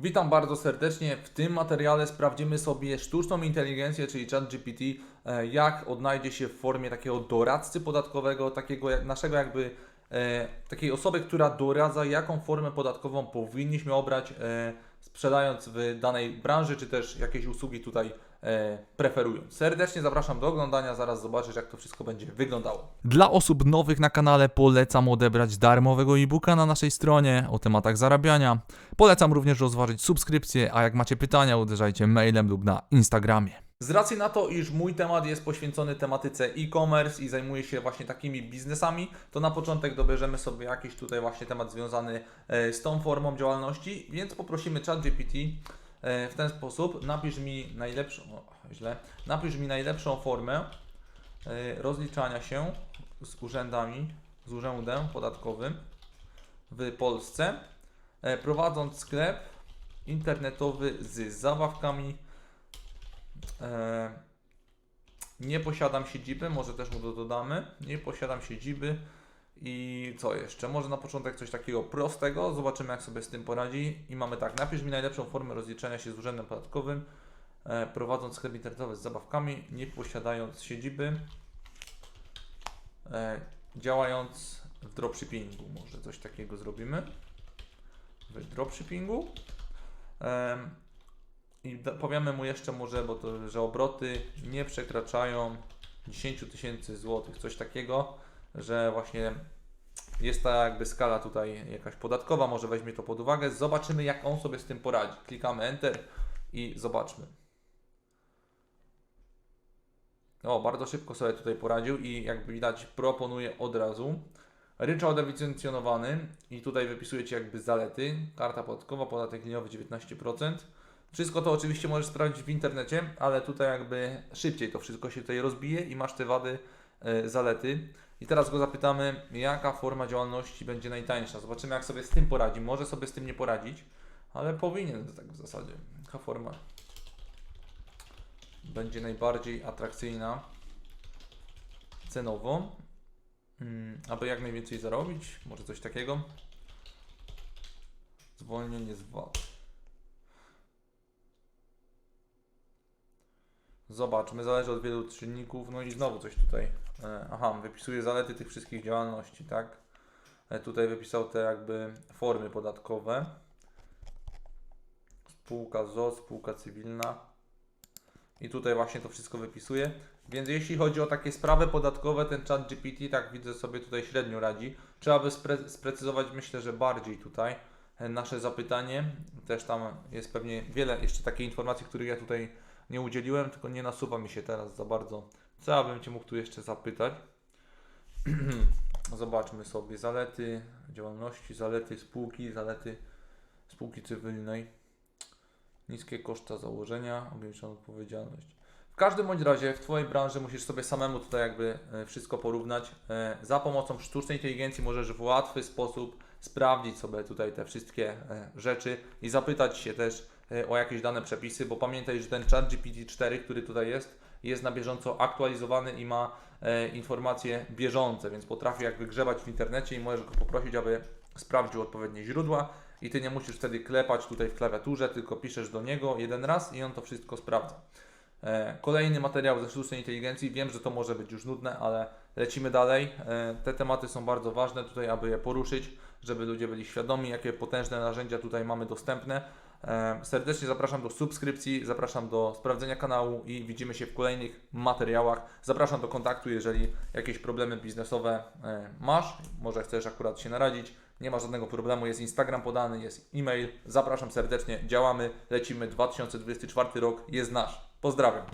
Witam bardzo serdecznie. W tym materiale sprawdzimy sobie sztuczną inteligencję, czyli ChatGPT, e, jak odnajdzie się w formie takiego doradcy podatkowego, takiego naszego jakby e, takiej osoby, która doradza, jaką formę podatkową powinniśmy obrać, e, sprzedając w danej branży, czy też jakieś usługi tutaj e, preferując. Serdecznie zapraszam do oglądania, zaraz zobaczysz, jak to wszystko będzie wyglądało. Dla osób nowych na kanale polecam odebrać darmowego e-booka na naszej stronie o tematach zarabiania. Polecam również rozważyć subskrypcję, a jak macie pytania, uderzajcie mailem lub na Instagramie. Z racji na to, iż mój temat jest poświęcony tematyce e-commerce i zajmuję się właśnie takimi biznesami, to na początek dobierzemy sobie jakiś tutaj właśnie temat związany e, z tą formą działalności, więc poprosimy ChatGPT e, w ten sposób, napisz mi najlepszą, o, źle, napisz mi najlepszą formę e, rozliczania się z urzędami, z urzędem podatkowym w Polsce, prowadząc sklep internetowy z zabawkami. E, nie posiadam siedziby, może też mu to dodamy. Nie posiadam siedziby. I co jeszcze? Może na początek coś takiego prostego. Zobaczymy, jak sobie z tym poradzi. I mamy tak: napisz mi najlepszą formę rozliczenia się z urzędem podatkowym, e, prowadząc sklep internetowy z zabawkami, nie posiadając siedziby, e, działając w dropshippingu. Może coś takiego zrobimy. W dropshippingu. I powiemy mu jeszcze może, bo to, że obroty nie przekraczają 10 tysięcy złotych, coś takiego, że właśnie jest ta jakby skala tutaj jakaś podatkowa, może weźmie to pod uwagę. Zobaczymy jak on sobie z tym poradzi. Klikamy Enter i zobaczmy. O, bardzo szybko sobie tutaj poradził i jak widać proponuje od razu. Ryczałt ewidencjonowany i tutaj wypisuje Ci jakby zalety. Karta podatkowa, podatek liniowy 19%. Wszystko to oczywiście możesz sprawdzić w internecie, ale tutaj jakby szybciej to wszystko się tutaj rozbije i masz te wady, e, zalety. I teraz go zapytamy, jaka forma działalności będzie najtańsza. Zobaczymy, jak sobie z tym poradzi. Może sobie z tym nie poradzić, ale powinien tak w zasadzie. Jaka forma będzie najbardziej atrakcyjna cenowo, mm, aby jak najwięcej zarobić. Może coś takiego. Zwolnienie z VAT. Zobaczmy, zależy od wielu czynników. No i znowu coś tutaj. E, aha, wypisuje zalety tych wszystkich działalności, tak? E, tutaj wypisał te jakby formy podatkowe. Spółka ZO, spółka cywilna. I tutaj właśnie to wszystko wypisuje. Więc jeśli chodzi o takie sprawy podatkowe, ten chat GPT, tak widzę sobie tutaj średnio radzi. Trzeba by spre- sprecyzować, myślę, że bardziej tutaj e, nasze zapytanie. Też tam jest pewnie wiele jeszcze takiej informacji, których ja tutaj nie udzieliłem, tylko nie nasuwa mi się teraz za bardzo. Co ja bym Cię mógł tu jeszcze zapytać? Zobaczmy sobie zalety działalności, zalety spółki, zalety spółki cywilnej, niskie koszta założenia, ograniczona odpowiedzialność. W każdym bądź razie w Twojej branży musisz sobie samemu tutaj jakby e, wszystko porównać. E, Za pomocą sztucznej inteligencji możesz w łatwy sposób sprawdzić sobie tutaj te wszystkie e, rzeczy i zapytać się też o jakieś dane przepisy, bo pamiętaj, że ten chat GPT-4, który tutaj jest, jest na bieżąco aktualizowany i ma e, informacje bieżące, więc potrafi jakby grzebać w internecie i możesz go poprosić, aby sprawdził odpowiednie źródła i Ty nie musisz wtedy klepać tutaj w klawiaturze, tylko piszesz do niego jeden raz i on to wszystko sprawdza. E, Kolejny materiał ze sztucznej inteligencji. Wiem, że to może być już nudne, ale lecimy dalej. E, Te tematy są bardzo ważne tutaj, aby je poruszyć, żeby ludzie byli świadomi, jakie potężne narzędzia tutaj mamy dostępne. Serdecznie zapraszam do subskrypcji, zapraszam do sprawdzenia kanału i widzimy się w kolejnych materiałach. Zapraszam do kontaktu, jeżeli jakieś problemy biznesowe e, masz, może chcesz akurat się naradzić. Nie ma żadnego problemu, jest Instagram podany, jest e-mail. Zapraszam serdecznie, działamy, lecimy. 2024 rok jest nasz. Pozdrawiam.